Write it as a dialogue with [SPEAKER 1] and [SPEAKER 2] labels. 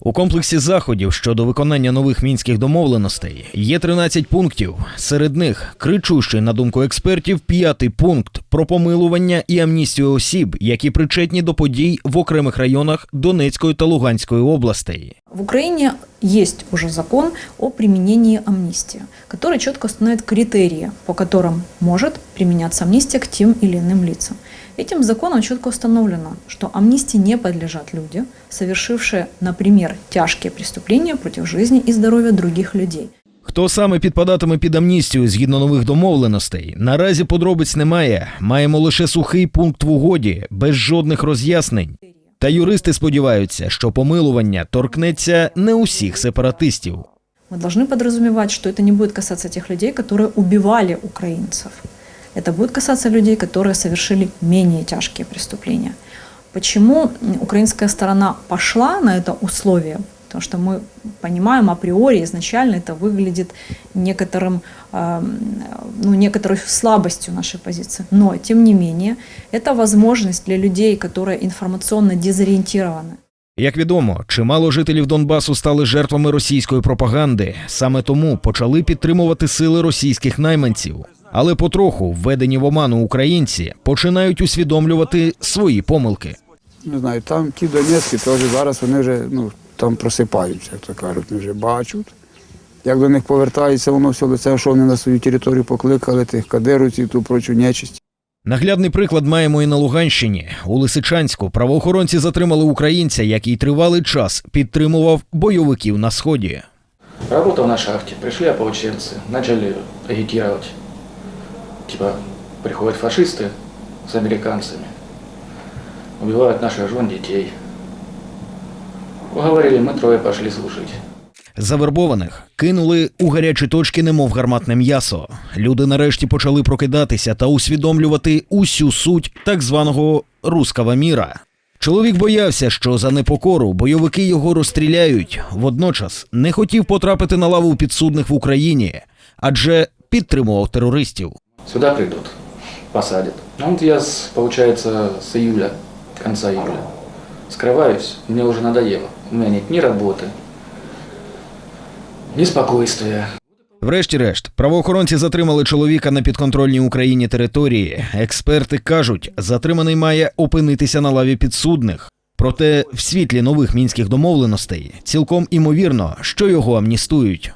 [SPEAKER 1] У комплексі заходів щодо виконання нових мінських домовленостей є 13 пунктів. Серед них кричущий, на думку експертів, п'ятий пункт про помилування і амністію осіб, які причетні до подій в окремих районах Донецької та Луганської областей.
[SPEAKER 2] В Украине есть уже закон о применении амнистии, который четко установит критерии, по которым может применяться амнистия к тем или иным лицам. Этим законом четко установлено, что амнистии не подлежат люди, совершившие, например, тяжкие преступления против жизни и здоровья других людей.
[SPEAKER 1] Хто саме підпадатиме під амністію згідно нових домовленостей? Наразі подробиць немає. Маємо лише сухий пункт в угоді, без жодних роз'яснень. Та юристи сподіваються, що помилування торкнеться не усіх сепаратистів.
[SPEAKER 2] Мы должны подразумевать, что это не будет касаться тех людей, которые убивали украинцев. Это будет касаться людей, которые совершили менее тяжкие преступления. Почему м, украинская сторона пошла на это условие? Потому что мы понимаем априори, изначально это выглядит некоторым, эм, ну, некоторой слабостью нашей позиции. Но, тем не менее, это возможность для людей, которые информационно дезориентированы,
[SPEAKER 1] Як відомо, чимало жителів Донбасу стали жертвами російської пропаганди. Саме тому почали підтримувати сили російських найманців. Але потроху, введені в оману українці, починають усвідомлювати свої помилки.
[SPEAKER 3] Не знаю, там ті Донецькі теж зараз вони вже ну, там просипаються, як то кажуть, вони вже бачать. Як до них повертається воно все лице, що вони на свою територію покликали, тих кадировців, ту прочу нечисть.
[SPEAKER 1] Наглядний приклад маємо і на Луганщині. У Лисичанську правоохоронці затримали українця, який тривалий час підтримував бойовиків на сході.
[SPEAKER 4] Работал на шахте, пришли ополченцы, начали агитировать. Типа, приходят фашисты с американцами, убивают наших жен, детей. Уговорили, мы трое пошли служить.
[SPEAKER 1] Завербованих кинули у гарячі точки, немов гарматне м'ясо. Люди нарешті почали прокидатися та усвідомлювати усю суть так званого рускава міра. Чоловік боявся, що за непокору бойовики його розстріляють. Водночас не хотів потрапити на лаву підсудних в Україні, адже підтримував терористів.
[SPEAKER 4] Сюда придут, посадят. Ну вот я, получается, с июля, конца июля, скрываюсь, мне уже надоело. У меня нет ни работы, ни спокойствия.
[SPEAKER 1] Врешті-решт, правоохоронці затримали чоловіка на підконтрольній Україні території. Експерти кажуть, затриманий має опинитися на лаві підсудних. Проте в світлі нових мінських домовленостей цілком імовірно, що його амністують.